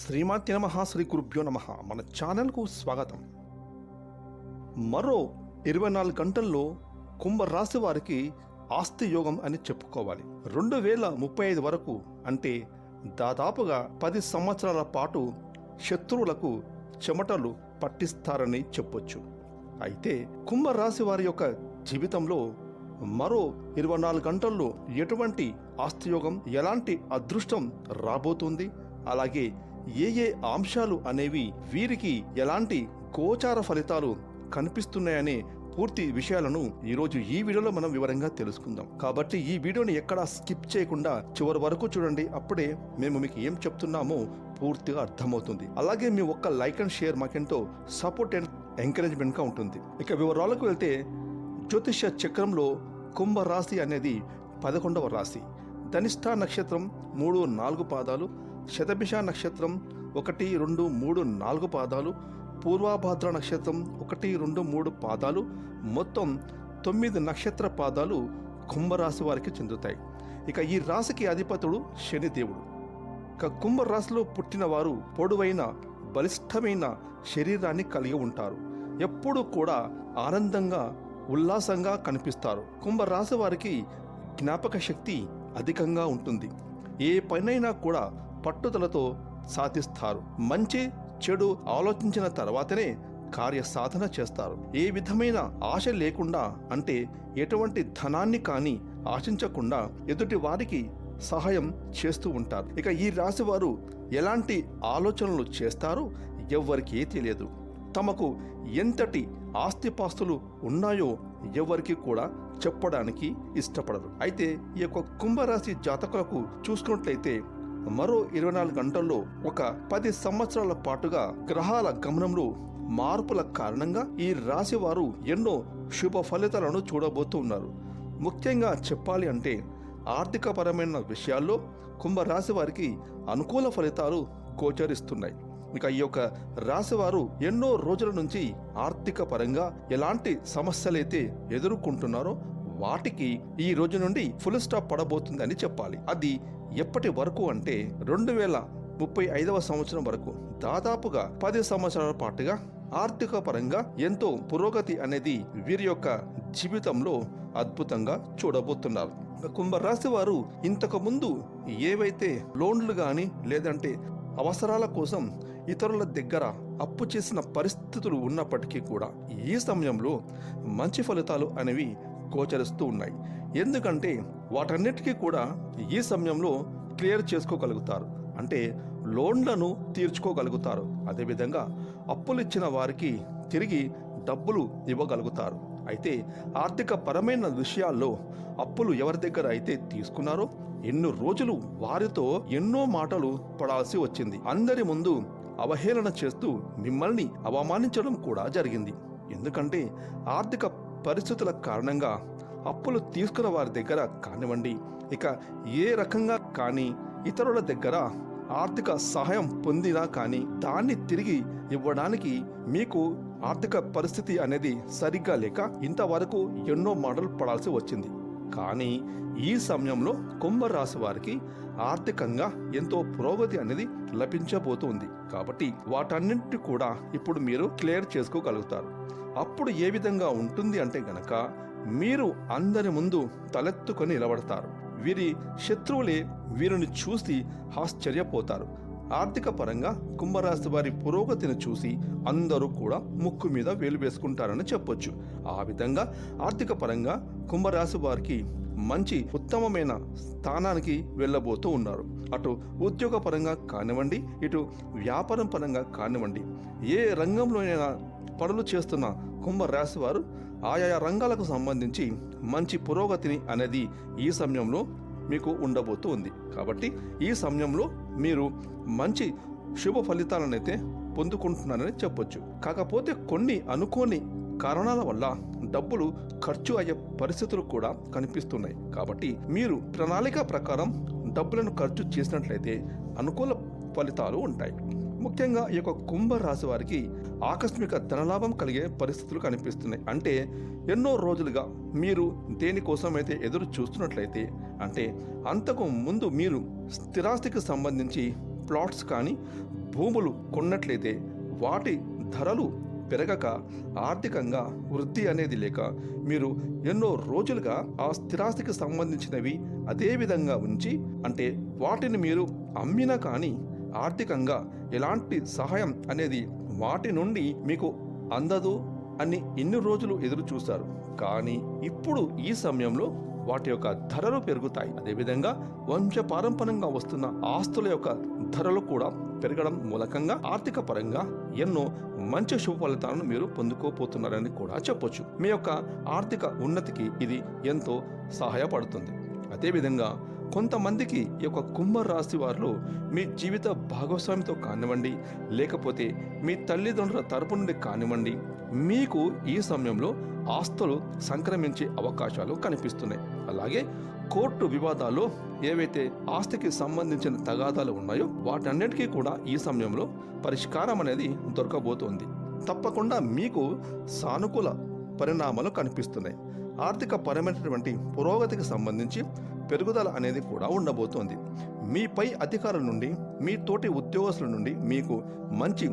శ్రీమాతి నమ శ్రీ గురుభ్యో నమ. మన ఛానల్కు స్వాగతం. మరో ఇరవై నాలుగు గంటల్లో కుంభరాశి వారికి ఆస్తి యోగం అని చెప్పుకోవాలి. రెండు వేల ముప్పై ఐదు వరకు అంటే దాదాపుగా పది సంవత్సరాల పాటు శత్రువులకు చెమటలు పట్టిస్తారని చెప్పొచ్చు. అయితే కుంభరాశి వారి యొక్క జీవితంలో మరో ఇరవై నాలుగు గంటల్లో ఎటువంటి ఆస్తియోగం ఎలాంటి అదృష్టం రాబోతుంది? అలాగే ఏ ఏ అంశాలు అనేవి వీరికి ఎలాంటి గోచార ఫలితాలు కనిపిస్తున్నాయనే పూర్తి విషయాలను ఈరోజు ఈ వీడియోలో మనం వివరంగా తెలుసుకుందాం. కాబట్టి ఈ వీడియోని ఎక్కడా స్కిప్ చేయకుండా చివరి వరకు చూడండి. అప్పుడే మేము మీకు ఏం చెప్తున్నామో పూర్తిగా అర్థమవుతుంది. అలాగే మీ ఒక్క లైక్ అండ్ షేర్ మాకెంతో సపోర్ట్ అండ్ ఎంకరేజ్మెంట్గా ఉంటుంది. ఇక వివరాలకు వెళ్తే జ్యోతిష్య చక్రంలో కుంభరాశి అనేది పదకొండవ రాశి. ధనిష్ఠా నక్షత్రం మూడు నాలుగు పాదాలు శతభిష నక్షత్రం ఒకటి రెండు మూడు నాలుగు పాదాలు పూర్వాభాద్ర నక్షత్రం ఒకటి రెండు మూడు పాదాలు మొత్తం తొమ్మిది నక్షత్ర పాదాలు కుంభరాశి వారికి చెందుతాయి. ఇక ఈ రాశికి అధిపతుడు శనిదేవుడు ఇక కుంభరాశిలో పుట్టిన వారు పొడవైన బలిష్టమైన శరీరాన్ని కలిగి ఉంటారు. ఎప్పుడూ కూడా ఆనందంగా ఉల్లాసంగా కనిపిస్తారు. కుంభరాశి వారికి జ్ఞాపక శక్తి అధికంగా ఉంటుంది. ఏ పనైనా కూడా పట్టుదలతో సాధిస్తారు. మంచి చెడు ఆలోచించిన తర్వాతనే కార్యసాధన చేస్తారు. ఏ విధమైన ఆశ లేకుండా అంటే ఎటువంటి ధనాన్ని కానీ ఆశించకుండా ఎదుటి వారికి సహాయం చేస్తూ ఉంటారు. ఇక ఈ రాశి వారు ఎలాంటి ఆలోచనలు చేస్తారో ఎవ్వరికీ తెలియదు. తమకు ఎంతటి ఆస్తిపాస్తులు ఉన్నాయో ఎవరికి కూడా చెప్పడానికి ఇష్టపడరు. అయితే ఈ యొక్క కుంభరాశి జాతకులకు చూసుకున్నట్లయితే మరో ఇరవై నాలుగు గంటల్లో ఒక పది సంవత్సరాల పాటుగా గ్రహాల గమనంలో మార్పుల కారణంగా ఈ రాశి వారు ఎన్నో శుభ ఫలితాలను చూడబోతూ ఉన్నారు ముఖ్యంగా చెప్పాలి అంటే ఆర్థికపరమైన విషయాల్లో కుంభరాశి వారికి అనుకూల ఫలితాలు గోచరిస్తున్నాయి. ఇక ఈ యొక్క రాశివారు ఎన్నో రోజుల నుంచి ఆర్థిక పరంగా ఎలాంటి సమస్యలైతే ఎదుర్కొంటున్నారో వాటికి ఈ రోజు నుండి ఫుల్ స్టాప్ పడబోతుందని చెప్పాలి. అది ఎప్పటి వరకు అంటే రెండు వేల ముప్పై ఐదవ సంవత్సరం వరకు. దాదాపుగా పది సంవత్సరాల పాటుగా ఆర్థిక పరంగా ఎంతో పురోగతి అనేది వీరి యొక్క జీవితంలో అద్భుతంగా చూడబోతున్నారు. కుంభరాశి వారు ఇంతకు ముందు ఏవైతే లోన్లు కానీ లేదంటే అవసరాల కోసం ఇతరుల దగ్గర అప్పు చేసిన పరిస్థితులు ఉన్నప్పటికీ కూడా ఈ సమయంలో మంచి ఫలితాలు అనేవి గోచరిస్తూ ఉన్నాయి. ఎందుకంటే వాటన్నిటికీ కూడా ఈ సమయంలో క్లియర్ చేసుకోగలుగుతారు. అంటే లోన్లను తీర్చుకోగలుగుతారు. అదేవిధంగా అప్పులు ఇచ్చిన వారికి తిరిగి డబ్బులు ఇవ్వగలుగుతారు. అయితే ఆర్థిక పరమైన విషయాల్లో అప్పులు ఎవరి దగ్గర అయితే తీసుకున్నారో ఎన్నో రోజులు వారితో ఎన్నో మాటలు పడాల్సి వచ్చింది. అందరి ముందు అవహేళన చేస్తూ మిమ్మల్ని అవమానించడం కూడా జరిగింది. ఎందుకంటే ఆర్థిక పరిస్థితుల కారణంగా అప్పులు తీసుకున్న వారి దగ్గర కానివ్వండి. ఇక ఏ రకంగా కానీ ఇతరుల దగ్గర ఆర్థిక సహాయం పొందినా కానీ దాన్ని తిరిగి ఇవ్వడానికి మీకు ఆర్థిక పరిస్థితి అనేది సరిగ్గా లేక ఇంతవరకు ఎన్నో మాటలు పడాల్సి వచ్చింది. కానీ ఈ సమయంలో కుంభరాశి వారికి ఆర్థికంగా ఎంతో పురోగతి అనేది లభించబోతుంది. కాబట్టి వాటన్నింటి కూడా ఇప్పుడు మీరు క్లియర్ చేసుకోగలుగుతారు. అప్పుడు ఏ విధంగా ఉంటుంది అంటే గనక మీరు అందరి ముందు తలెత్తుకొని నిలబడతారు. వీరి శత్రువులే వీరిని చూసి ఆశ్చర్యపోతారు. ఆర్థిక పరంగా కుంభరాశి వారి పురోగతిని చూసి అందరూ కూడా ముక్కు మీద వేలు వేసుకుంటారని చెప్పొచ్చు. ఆ విధంగా ఆర్థిక పరంగా కుంభరాశి వారికి మంచి ఉత్తమమైన స్థానానికి వెళ్ళబోతూ ఉన్నారు. అటు ఉద్యోగపరంగా కానివ్వండి ఇటు వ్యాపారం పరంగా కానివ్వండి ఏ రంగంలోనైనా పనులు చేస్తున్న కుంభరాశి వారు ఆయా రంగాలకు సంబంధించి మంచి పురోగతిని అనేది ఈ సమయంలో మీకు ఉండబోతూ ఉంది కాబట్టి ఈ సమయంలో మీరు మంచి శుభ ఫలితాలనైతే పొందుకుంటున్నారని చెప్పొచ్చు. కాకపోతే కొన్ని అనుకోని కారణాల వల్ల డబ్బులు ఖర్చు అయ్యే పరిస్థితులు కూడా కనిపిస్తున్నాయి. కాబట్టి మీరు ప్రణాళిక ప్రకారం డబ్బులను ఖర్చు చేసినట్లయితే అనుకూల ఫలితాలు ఉంటాయి. ముఖ్యంగా ఈ యొక్క కుంభ రాశి వారికి ఆకస్మిక ధనలాభం కలిగే పరిస్థితులు కనిపిస్తున్నాయి. అంటే ఎన్నో రోజులుగా మీరు దేనికోసం అయితే ఎదురు చూస్తున్నట్లయితే అంటే అంతకు ముందు మీరు స్థిరాస్తికి సంబంధించి ప్లాట్స్ కానీ భూములు కొన్నట్లయితే వాటి ధరలు పెరగక ఆర్థికంగా వృద్ధి అనేది లేక మీరు ఎన్నో రోజులుగా ఆ స్థిరాస్తికి సంబంధించినవి అదే విధంగా ఉంచి అంటే వాటిని మీరు అమ్మినా కానీ ఆర్థికంగా ఎలాంటి సహాయం అనేది వాటి నుండి మీకు అందదు అని ఎన్ని రోజులు ఎదురు చూస్తారు. కానీ ఇప్పుడు ఈ సమయంలో వాటి యొక్క ధరలు పెరుగుతాయి. అదేవిధంగా వంశపారంపరంగా వస్తున్న ఆస్తుల యొక్క ధరలు కూడా పెరగడం మూలకంగా ఆర్థిక పరంగా ఎన్నో మంచి శుభ ఫలితాలను మీరు పొందుకోపోతున్నారని కూడా చెప్పొచ్చు. మీ యొక్క ఆర్థిక ఉన్నతికి ఇది ఎంతో సహాయపడుతుంది. అదేవిధంగా కొంతమందికి ఈ యొక్క కుంభ రాశి వారిలో మీ జీవిత భాగస్వామితో కానివ్వండి లేకపోతే మీ తల్లిదండ్రుల తరపు నుండి కానివ్వండి మీకు ఈ సమయంలో ఆస్తులు సంక్రమించే అవకాశాలు కనిపిస్తున్నాయి. అలాగే కోర్టు వివాదాల్లో ఏవైతే ఆస్తికి సంబంధించిన తగాదాలు ఉన్నాయో వాటన్నిటికీ కూడా ఈ సమయంలో పరిష్కారం అనేది దొరకబోతోంది. తప్పకుండా మీకు సానుకూల పరిణామాలు కనిపిస్తున్నాయి. ఆర్థిక పరమైనటువంటి పురోగతికి సంబంధించి పెరుగుదల అనేది కూడా ఉండబోతోంది. మీపై అధికారుల నుండి మీ తోటి ఉద్యోగస్తుల నుండి మీకు మంచి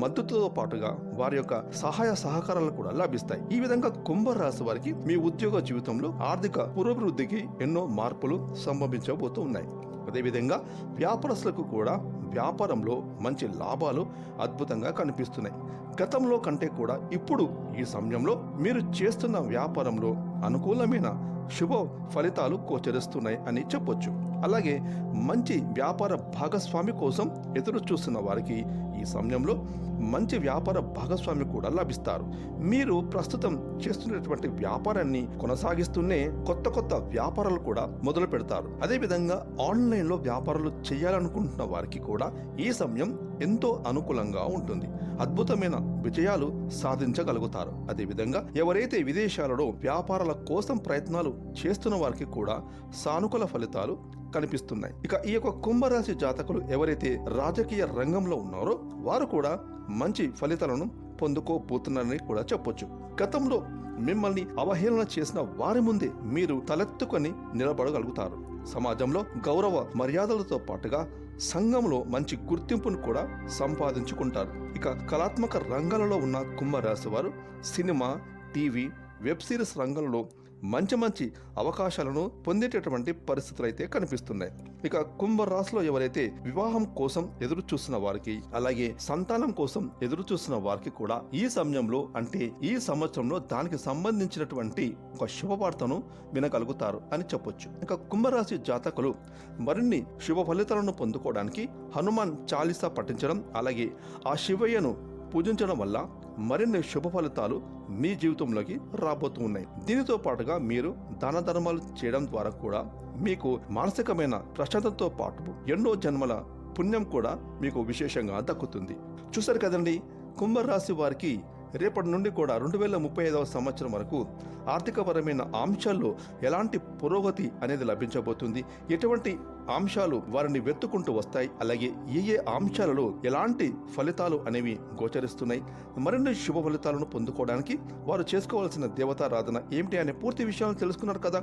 మద్దతుతో పాటుగా వారి యొక్క సహాయ సహకారాలు కూడా లభిస్తాయి. ఈ విధంగా కుంభరాశి వారికి మీ ఉద్యోగ జీవితంలో ఆర్థిక పురోభివృద్ధికి ఎన్నో మార్పులు సంభవించబోతూ ఉన్నాయి అదేవిధంగా వ్యాపారస్తులకు కూడా వ్యాపారంలో మంచి లాభాలు అద్భుతంగా కనిపిస్తున్నాయి. గతంలో కంటే కూడా ఇప్పుడు ఈ సమయంలో మీరు చేస్తున్న వ్యాపారంలో అనుకూలమైన శుభ ఫలితాలు గోచరిస్తున్నాయి అని చెప్పొచ్చు. అలాగే మంచి వ్యాపార భాగస్వామి కోసం ఎదురు చూస్తున్న వారికి ఈ సమయంలో మంచి వ్యాపార భాగస్వామి కూడా లభిస్తారు. మీరు ప్రస్తుతం చేస్తున్నటువంటి వ్యాపారాన్ని కొనసాగిస్తూనే కొత్త కొత్త వ్యాపారాలు కూడా మొదలు పెడతారు అదేవిధంగా ఆన్లైన్లో వ్యాపారాలు చేయాలనుకుంటున్న వారికి కూడా ఈ సమయం ఎంతో అనుకూలంగా ఉంటుంది. అద్భుతమైన విజయాలు సాధించగలుగుతారు. అదేవిధంగా ఎవరైతే విదేశాలలో వ్యాపారాల కోసం ప్రయత్నాలు చేస్తున్న వారికి కూడా సానుకూల ఫలితాలు కనిపిస్తున్నాయి. ఇక ఈ యొక్క కుంభరాశి జాతకులు ఎవరైతే రాజకీయ రంగంలో ఉన్నారో వారు కూడా మంచి ఫలితాలను పొందుకోబోతున్నారని కూడా చెప్పొచ్చు. గతంలో మిమ్మల్ని అవహేళన చేసిన వారి ముందే మీరు తలెత్తుకొని నిలబడగలుగుతారు. సమాజంలో గౌరవ మర్యాదలతో పాటుగా సంఘంలో మంచి గుర్తింపును కూడా సంపాదించుకుంటారు. ఇక కళాత్మక రంగాలలో ఉన్న కుంభరాశి వారు సినిమా టీవీ వెబ్ సిరీస్ రంగంలో మంచి మంచి అవకాశాలను పొందేటటువంటి పరిస్థితులు అయితే కనిపిస్తున్నాయి. ఇక కుంభరాశిలో ఎవరైతే వివాహం కోసం ఎదురు చూస్తున్న వారికి అలాగే సంతానం కోసం ఎదురు చూస్తున్న వారికి కూడా ఈ సమయంలో అంటే ఈ సంవత్సరంలో దానికి సంబంధించినటువంటి ఒక శుభవార్తను వినగలుగుతారు అని చెప్పొచ్చు. ఇక కుంభరాశి జాతకులు మరిన్ని శుభ ఫలితాలను పొందుకోవడానికి హనుమాన్ చాలీసా పఠించడం అలాగే ఆ శివయ్యను పూజించడం వల్ల మరిన్ని శుభ ఫలితాలు మీ జీవితంలోకి రాబోతూ ఉన్నాయి దీనితో పాటుగా మీరు దాన ధర్మాలు చేయడం ద్వారా కూడా మీకు మానసికమైన ప్రశాంతతో పాటు ఎన్నో జన్మల పుణ్యం కూడా మీకు విశేషంగా దక్కుతుంది. చూసారు కదండి? కుంభరాశి వారికి రేపటి నుండి కూడా రెండు వేల ముప్పై ఐదవ సంవత్సరం వరకు ఆర్థికపరమైన అంశాల్లో ఎలాంటి పురోగతి అనేది లభించబోతుంది? ఎటువంటి అంశాలు వారిని వెతుకుంటూ వస్తాయి? అలాగే ఏ ఏ అంశాలలో ఎలాంటి ఫలితాలు అనేవి గోచరిస్తున్నాయి? మరిన్ని శుభ ఫలితాలను పొందుకోవడానికి వారు చేసుకోవాల్సిన దేవతారాధన ఏమిటి అనే పూర్తి విషయాలను తెలుసుకున్నారు కదా.